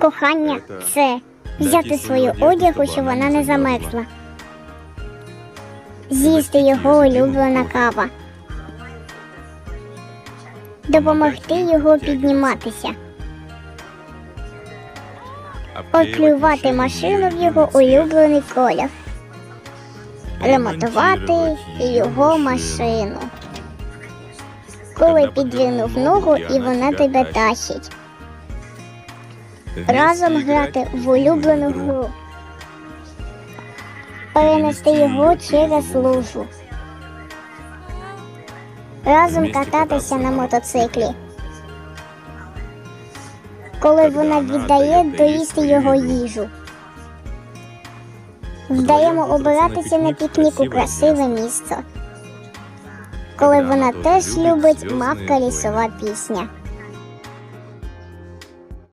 Кохання це взяти свою одягу, щоб вона не замерзла. З'їсти його улюблена кава. Допомогти його підніматися. Оклювати машину в його улюблений колір. Ремонтувати його машину. Коли підвинув ногу і вона тебе тащить. Разом грати в улюблену гру. Перенести його через лужу. Разом кататися на мотоциклі. Коли вона віддає доїсти його їжу. Вдаємо обиратися на пікніку красиве місце. Коли вона теж любить мавка лісова пісня.